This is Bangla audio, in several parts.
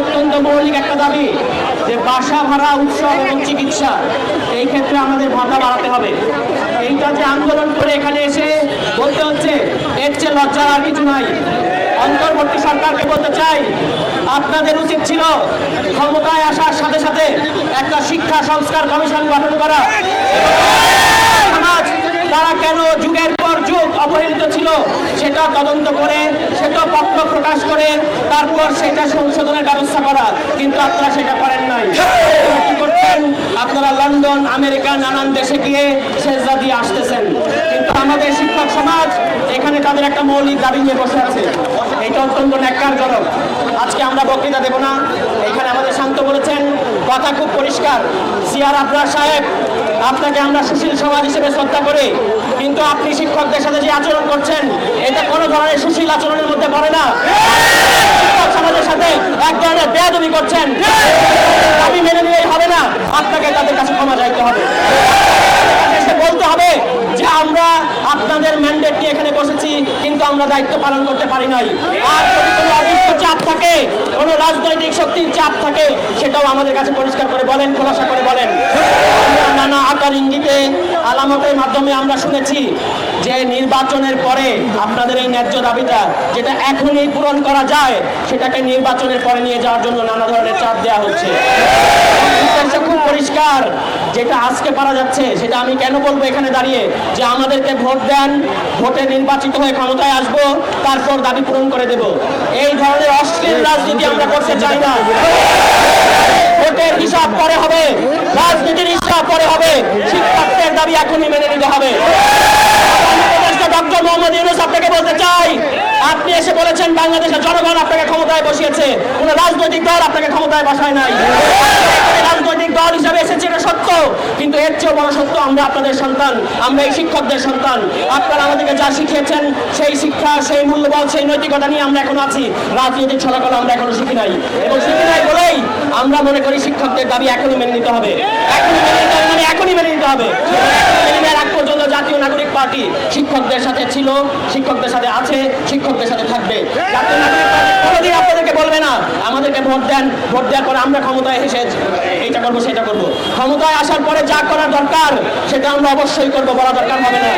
অত্যন্ত মৌলিক একটা দাবি যে বাসা ভাড়া, উৎসব এবং চিকিৎসা, এই ক্ষেত্রে আমাদের ভাতা বাড়াতে হবে। এইটা যে আন্দোলন করে এখানে এসে বলতে হচ্ছে, এর চেয়ে লজ্জার আর কিছু নাই। অন্তর্বর্তী সরকারকে বলতে চাই, আপনাদের উচিত ছিল ক্ষমতায় আসার সাথে সাথে একটা শিক্ষা সংস্কার কমিশন গঠন করা। তারা কেন যুগের ছিল, সেটা তদন্ত করে, সেটা পক্ষ প্রকাশ করে, তারপর সেটা সংশোধনের ব্যবস্থা করা। কিন্তু আপনারা সেটা করেন নাই। আপনারা লন্ডন, আমেরিকা, নানান দেশে গিয়ে সেজদা দিয়ে আসতেছেন। কিন্তু আমাদের শিক্ষক সমাজ, এখানে তাদের একটা মৌলিক দাবি নিয়ে বসে আছে। এটা অত্যন্ত ন্যাক্কারজনক। আজকে আমরা বক্তৃতা দেব না। এখানে আমাদের শান্ত বলেছেন, কথা খুব পরিষ্কার। সিয়ার আবরার সাহেব আপনাকে আমরা সুশীল সমাজ হিসেবে শ্রদ্ধা করি। কিন্তু আপনি শিক্ষকদের সাথে যে আচরণ করছেন, এটা কোনো ধরনের সুশীল আচরণের মধ্যে পড়ে না। শিক্ষক সমাজের সাথে এক ধরনের বেয়াদবি করছেন। দাবি মেনে নিলেই হবে না। আপনাকে তাদের কাছে ক্ষমা চাইতে হবে। বলতে হবে যে আমরা আপনাদের ম্যান্ডেট নিয়ে এখানে বসেছি, কিন্তু আমরা দায়িত্ব পালন করতে পারি নাই। আর যদি কোনো অদৃশ্য চাপ থাকে, কোনো রাজনৈতিক শক্তির চাপ থাকে, সেটাও আমাদের কাছে পরিষ্কার করে বলেন, খোলাসা করে বলেন। নানা আকার ইঙ্গিতে, আলামতের মাধ্যমে আমরা শুনেছি যে নির্বাচনের পরে আপনাদের এই ন্যায্য দাবিটা, যেটা এখনই পূরণ করা যায়, সেটাকে নির্বাচনের পরে নিয়ে যাওয়ার জন্য নানা ধরনের চাপ দেওয়া হচ্ছে। উদ্দেশ্য খুব পরিষ্কার, যেটা আজকে পারা যাচ্ছে, সেটা আমি কেন বলব এখানে দাঁড়িয়ে? যে আমাদেরকে ভোট দেন, ভোটে নির্বাচিত হয়ে ক্ষমতায় আসব, তারপর দাবি পূরণ করে দেব। এই ধরনের অশ্লীল রাজনীতি আমরা করতে চাই না। ভোটের হিসাব পরে হবে, রাজনীতির হিসাব পরে হবে শিক্ষকদের দাবি এখনই মেনে নিতে হবে। ডক্টর মোহাম্মদ ইউনুস আপনাকে বলতে চাই, আপনি এসে বলেছেন বাংলাদেশের জনগণ আপনাকে ক্ষমতায় বসিয়েছে, কোন রাজনৈতিক দল আপনাকে ক্ষমতায় বসায় নাই। রাজনৈতিক দল হিসাবে এসেছে, এটা সত্য। কিন্তু এর চেয়েও বড় সত্য, আমরা আপনাদের সন্তান, আমরা এই শিক্ষকদের সন্তান। আপনারা আমাদেরকে যা শিখিয়েছেন, সেই শিক্ষা, সেই মূল্যবোধ, সেই নৈতিকতা নিয়ে আমরা এখন আছি। রাজনৈতিক ছলাকলা আমরা এখনও শিখি নাই। এবং শিখি নাই বলেই আমরা মনে করি শিক্ষকদের দাবি এখনই মেনে নিতে হবে। এখনই মেনে নিতে হবে মানে এখনই মেনে নিতে হবে। পর্যন্ত জাতীয় নাগরিক পার্টি শিক্ষকদের সাথে ছিল, শিক্ষকদের সাথে আছে, শিক্ষকদের সাথে থাকবে। জাতীয় নাগরিক পার্টি কোনোদিন আপনাদেরকে বলবে না আমাদেরকে ভোট দেন, ভোট দেওয়ার পরে আমরা ক্ষমতায় এসে এইটা করব, সেটা করব। ক্ষমতায় আসার পরে যা করার দরকার, সেটা আমরা অবশ্যই করব, বলা দরকার হবে না।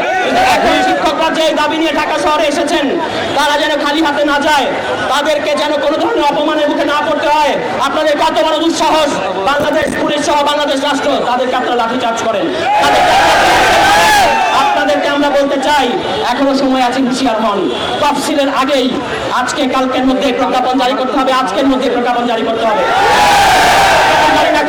এখন শিক্ষকরা যে দাবি নিয়ে ঢাকা শহরে এসেছেন, তারা যেন খালি হাতে না যায়, তাদেরকে যেন কোনো ধরনের অপমানের মুখে না পড়তে হয়। আপনাদের কত বড় দুঃসাহস, বাংলাদেশ পুলিশ সহ বাংলাদেশ রাষ্ট্র, তাদেরকে আপনারা লাঠিচার্জ করেন। বলতে চাই, এখনও সময় আছে হুঁশিয়ার হন তফসিলের আগেই আজকে কালকের মধ্যে প্রজ্ঞাপন জারি করতে হবে, আজকের মধ্যে প্রজ্ঞাপন জারি করতে হবে।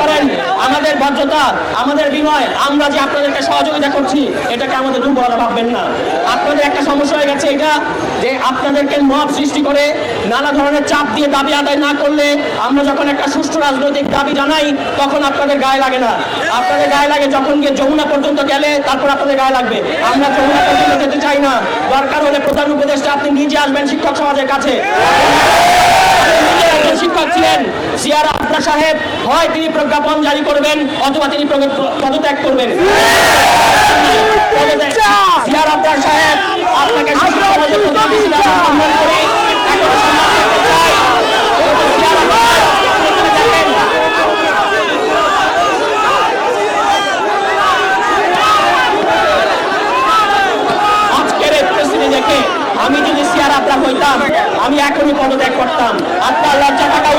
করেন, আমাদের ভদ্রতা, আমাদের বিনয়, আমরা যে আপনাদেরকে সহযোগিতা করছি, এটাকে আমাদের দুর্বলতা ভাববেন না। আপনাদের একটা সমস্যা হয়ে গেছে এটা, যে আপনাদেরকে মব সৃষ্টি করে নানা ধরনের চাপ দিয়ে দাবি আদায় না করলে আমরা যখন একটা সুষ্ঠু রাজনৈতিক দাবি জানাই, তখন আপনাদের গায়ে লাগে না। আপনাদের গায়ে লাগে যখন গিয়ে যমুনা পর্যন্ত গেলে, তারপর আপনাদের গায়ে লাগবে। আমরা যমুনা পর্যন্ত যেতে চাই না। দরকার হলে প্রধান উপদেষ্টা, আপনি নিজে আসবেন শিক্ষক সমাজের কাছে। শিক্ষক ছিলেন, সিয়ার আফরা সাহেব, হয় তিনি প্রজ্ঞাপন জারি করবেন অথবা তিনি পদত্যাগ করবেন। সিয়ার সাহেব আপনাকে সম্মান করি আমি যদি সিয়ার আবরা হইতাম আমি এখনই পদত্যাগ করতাম। আপনার লজ্জা থাকা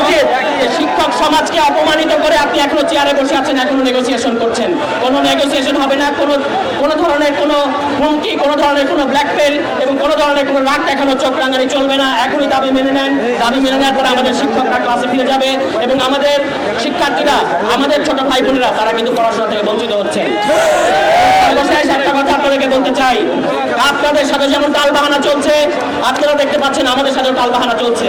সমাজকে অপমানিত করে আপনি এখনও চেয়ারে বসে আছেন, এখনও নেগোসিয়েশন করছেন। কোনো নেগোসিয়েশন হবে না, কোনো কোনো ধরনের কোনো হুমকি, কোনো ধরনের কোনো ব্ল্যাকমেল এবং কোনো ধরনের কোনো রাগ দেখানো, চোখ রাঙানি চলবে না। এখনই দাবি মেনে নেন। দাবি মেনে নেওয়ার পরে আমাদের শিক্ষকরা ক্লাসে ফিরে যাবে এবং আমাদের শিক্ষার্থীরা, আমাদের ছোট ভাই বোনেরা, তারা কিন্তু পড়াশোনা থেকে বঞ্চিত হচ্ছে। একটা কথা আপনাদেরকে বলতে চাই। আপনাদের সাথে যেমন টাল বাহানা চলছে, আপনারা দেখতে পাচ্ছেন আমাদের সাথে টাল বাহানা চলছে।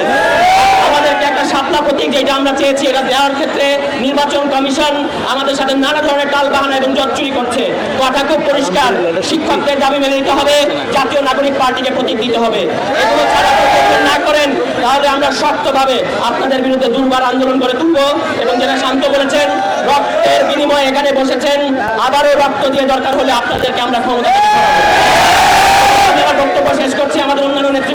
সাতলা প্রতীক যেটা আমরা চেয়েছি, এটা দেওয়ার ক্ষেত্রে নির্বাচন কমিশন আমাদের সাথে নানা ধরনের টাল বাহানা এবং জটচুরি করছে। কথা খুব পরিষ্কার, শিক্ষকদের দাবি মেনে নিতে হবে, জাতীয় নাগরিক পার্টিকে প্রতীক দিতে হবে। এগুলো ছাড়া না করেন, তাহলে আমরা শক্তভাবে আপনাদের বিরুদ্ধে দুর্বার আন্দোলন করে তুলবো এবং যারা শান্ত বলেছেন, রক্তের বিনিময়ে এখানে বসেছেন, আবারও রক্ত দিয়ে দরকার হলে আপনাদেরকে আমরা ক্ষমতা বক্তব্য শেষ